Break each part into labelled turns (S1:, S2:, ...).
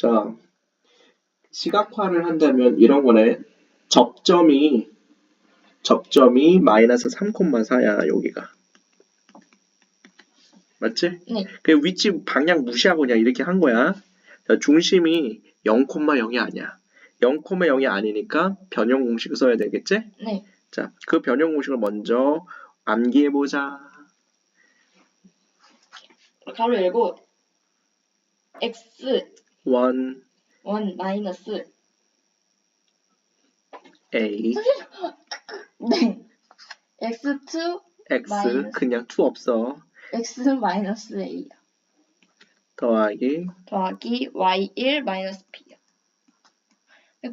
S1: 자, 시각화를 한다면 이런 거네. 접점이 접점이 마이너스 3,4야 여기가. 맞지?
S2: 네.
S1: 그 위치 방향 무시하고 그냥 이렇게 한 거야. 자, 중심이 0,0이 아니야. 0,0이 아니니까 변형 공식을 써야 되겠지?
S2: 네.
S1: 자, 그 변형 공식을 먼저 암기해 보자.
S2: 가로 열고 x
S1: 1
S2: 1 마이너스
S1: a
S2: 네. x2
S1: x
S2: 마이너스.
S1: 그냥 2 없어.
S2: x 마이너스 a
S1: 더하기
S2: 더하기 y1 마이너스 b야.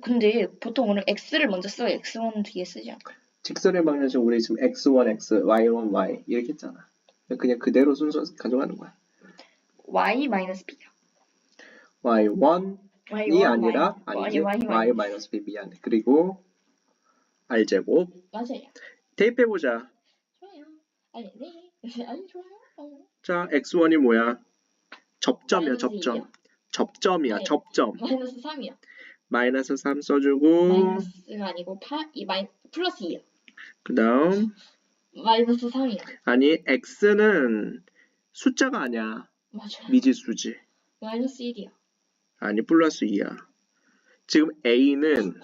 S2: 근데 보통 오늘 x를 먼저 써요. x1 뒤에 쓰지 않고.
S1: 직선의 방향식 우리 지금 x1 x, y1 y 이렇게 했잖아. 그냥 그대로 순서 가져가는 거야.
S2: y 마이너스 b야.
S1: Y1이
S2: y1
S1: 아니라
S2: y,
S1: 아니지
S2: y, y,
S1: y 마이너스 b 미안해. 그리고 r 제곱
S2: 맞아요.
S1: 대입해 보자.
S2: 좋아요. 아니 네. 아니 좋아요. 어.
S1: 자 x1이 뭐야? 접점이야 접점. 접점이야
S2: 네.
S1: 접점.
S2: 마이너스 3이요.
S1: 마이너스 3 써주고
S2: 마이너스가 아니고 8, 이 마이 플러스 2요.
S1: 그 다음
S2: 마이너스 3이요.
S1: 아니 x는 숫자가 아니야
S2: 맞아요.
S1: 미지수지
S2: 마이너스 1이요.
S1: 아니 플러스 2야 지금 a는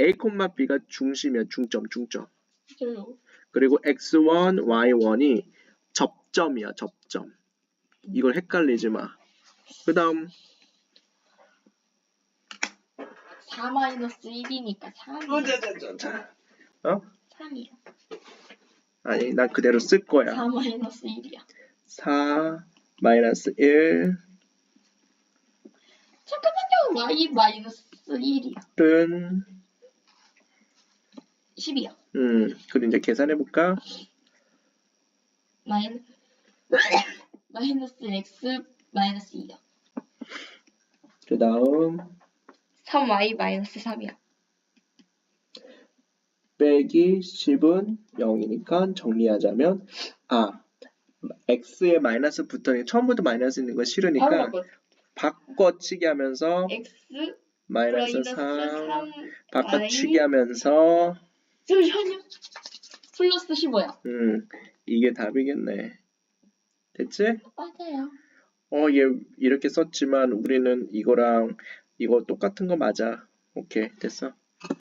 S1: a, b가 중심이야 중점 중점. 그리고 x1, y1이 접점이야 접점 이걸 헷갈리지 마 그 다음
S2: 4 마이너스 1이니까 3이요.
S1: 어?
S2: 3이요.
S1: 아니 난 그대로 쓸 거야
S2: 4 마이너스 1이요.
S1: 4 마이너스 1은
S2: 잠깐만요. y 마이너스 1이요. 10이요.
S1: 음 그리고 이제 계산해 볼까
S2: 마이너 마이너스 x 마이너스 2요.
S1: 그 다음
S2: 3y 마이너스 3이요.
S1: 빼기 10은 0이니까 정리하자면 아 x에 마이너스 붙어있는 처음부터 마이너스 있는 거 싫으니까
S2: 바꿔.
S1: 바꿔치기 하면서
S2: x
S1: 마이너스
S2: 마이너스
S1: 3
S2: 3
S1: 바꿔치기 하면서
S2: 잠시만요. 플러스 15요.
S1: 음 이게 답이겠네 됐지?
S2: 맞아요.
S1: 어 얘 이렇게 썼지만 우리는 이거랑 이거 똑같은 거 맞아 오케이 됐어